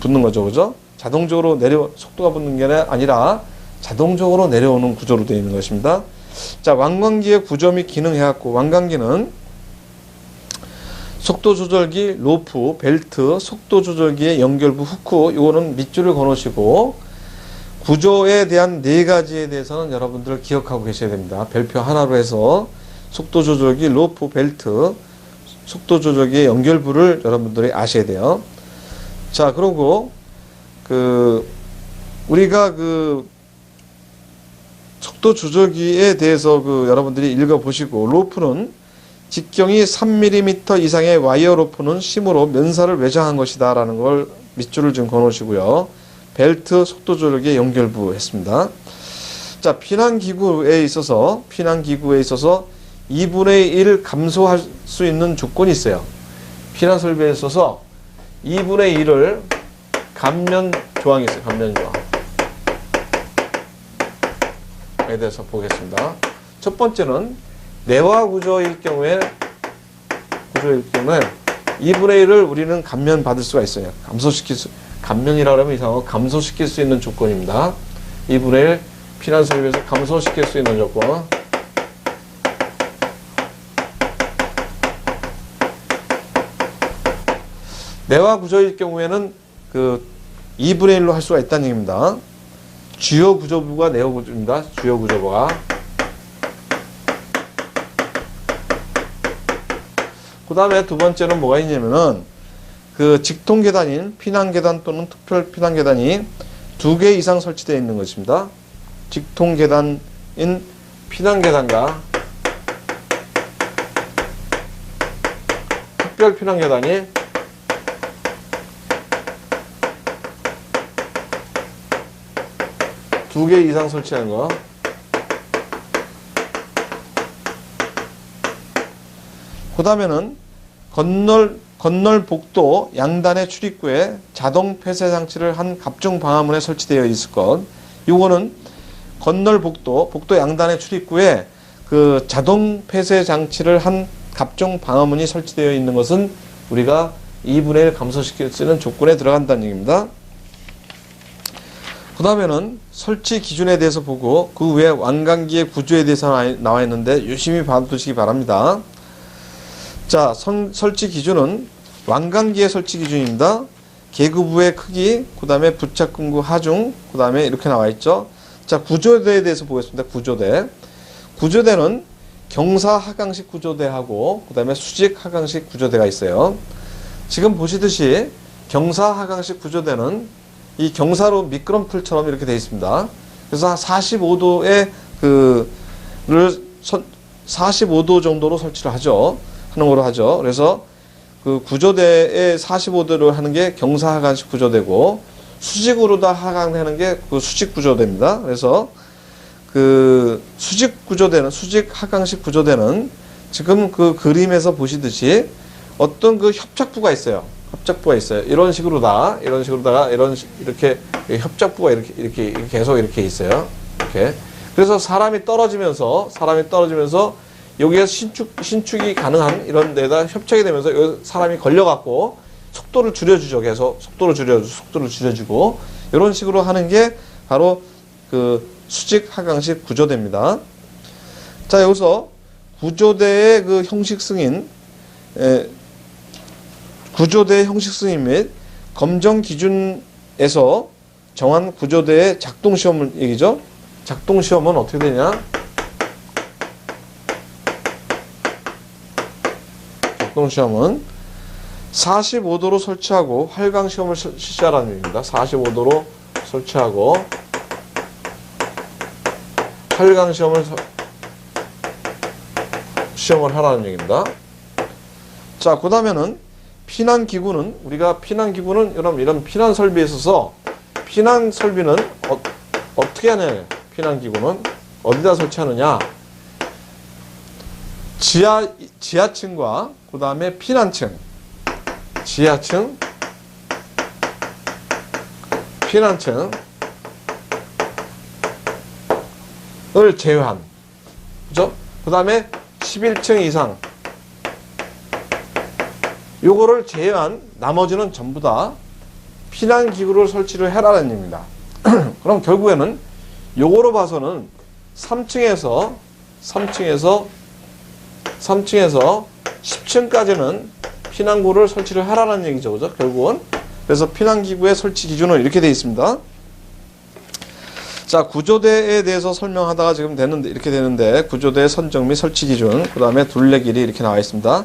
붙는 거죠, 그죠? 자동적으로 내려 속도가 붙는 게 아니라 자동적으로 내려오는 구조로 되어 있는 것입니다. 자, 왕관기의 구조 및 기능 해 갖고 왕관기는 속도 조절기, 로프, 벨트, 속도 조절기의 연결부, 후크, 요거는 밑줄을 걸으시고 구조에 대한 네 가지에 대해서는 여러분들 기억하고 계셔야 됩니다. 별표 하나로 해서 속도 조절기, 로프, 벨트, 속도 조절기의 연결부를 여러분들이 아셔야 돼요. 자, 그리고 그 우리가 그 속도 조절기에 대해서 그 여러분들이 읽어 보시고 로프는 직경이 3mm 이상의 와이어 로프는 심으로 면사를 외장한 것이다 라는 걸 밑줄을 좀 그어놓으시고요. 벨트 속도 조절기의 연결부 했습니다. 자, 피난 기구에 있어서 피난 기구에 있어서 2분의 1 감소할 수 있는 조건이 있어요. 피난 설비에 있어서 2분의 1을 감면 조항이 있어요. 감면 조항. 에 대해서 보겠습니다. 첫 번째는 내화 구조일 경우에 구조일 경우에 2분의 1을 우리는 감면 받을 수가 있어요. 감소시킬 수 감면이라 하면 이상하고 감소시킬 수 있는 조건입니다. 2분의 1 피난 설비에서 감소시킬 수 있는 조건. 내화 구조일 경우에는 그 2분의 1로 할 수가 있다는 얘기입니다. 주요 구조부가 내화 구조입니다. 주요 구조부가. 그 다음에 두 번째는 뭐가 있냐면은 그 직통 계단인 피난 계단 또는 특별 피난 계단이 두 개 이상 설치되어 있는 것입니다. 직통 계단인 피난 계단과 특별 피난 계단이 두 개 이상 설치하는 거. 그 다음에는 건널, 건널 복도 양단의 출입구에 자동 폐쇄 장치를 한 갑종 방화문에 설치되어 있을 것. 요거는 건널 복도, 복도 양단의 출입구에 그 자동 폐쇄 장치를 한 갑종 방화문이 설치되어 있는 것은 우리가 2분의 1 감소시킬 수 있는 조건에 들어간다는 얘기입니다. 그 다음에는 설치 기준에 대해서 보고 그 외에 완강기의 구조에 대해서 나- 나와 있는데 유심히 봐두시기 바랍니다. 자, 선- 설치 기준은 완강기의 설치 기준입니다. 계구부의 크기, 그 다음에 부착근구 하중, 그 다음에 이렇게 나와 있죠. 자, 구조대에 대해서 보겠습니다. 구조대. 구조대는 경사 하강식 구조대하고 그 다음에 수직 하강식 구조대가 있어요. 지금 보시듯이 경사 하강식 구조대는 이 경사로 미끄럼틀처럼 이렇게 되어 있습니다. 그래서 한 45도의 그를 45도 정도로 설치를 하죠. 하는 거로 하죠. 그래서 그 구조대에 45도로 하는 게 경사 하강식 구조대고 수직으로 다 하강하는 게 그 수직 구조대입니다. 그래서 그 수직 구조대는 수직 하강식 구조대는 지금 그 그림에서 보시듯이 어떤 그 협착부가 있어요. 협착부가 있어요. 이런 식으로다, 이런 식으로다가 이런 식- 이렇게 협착부가 이렇게 이렇게 계속 이렇게 있어요. 이렇게. 그래서 사람이 떨어지면서 사람이 떨어지면서 여기에 신축 신축이 가능한 이런 데다 협착이 되면서 여기 사람이 걸려갖고 속도를 줄여주죠. 계속 속도를 줄여 속도를 줄여주고 이런 식으로 하는 게 바로 그 수직 하강식 구조대입니다. 자 여기서 구조대의 그 형식 승인 에, 구조대 형식 승인 및 검정 기준에서 정한 구조대의 작동 시험을 얘기죠. 작동 시험은 어떻게 되냐? 작동 시험은 45도로 설치하고 활강 시험을 시- 실시하라는 얘기입니다. 45도로 설치하고 활강 시험을 서- 시험을 하라는 얘기입니다. 자, 그다음에는 피난 기구는 우리가 피난 기구는 여러분 이런 피난 설비에 있어서 피난 설비는 어, 어떻게 하냐? 피난 기구는 어디다 설치하느냐? 지하 지하층과 그 다음에 피난층 지하층 피난층을 제외한 그죠? 그 다음에 11층 이상 요거를 제외한 나머지는 전부 다 피난 기구를 설치를 해라는 얘기입니다. 그럼 결국에는 요거로 봐서는 3층에서 3층에서 3층에서 10층까지는 피난구를 설치를 하라는 얘기죠. 그죠? 결국은. 그래서 피난기구의 설치 기준은 이렇게 되어 있습니다. 자, 구조대에 대해서 설명하다가 지금 되는데, 이렇게 되는데, 구조대 선정 및 설치 기준, 그 다음에 둘레 길이 이렇게 나와 있습니다.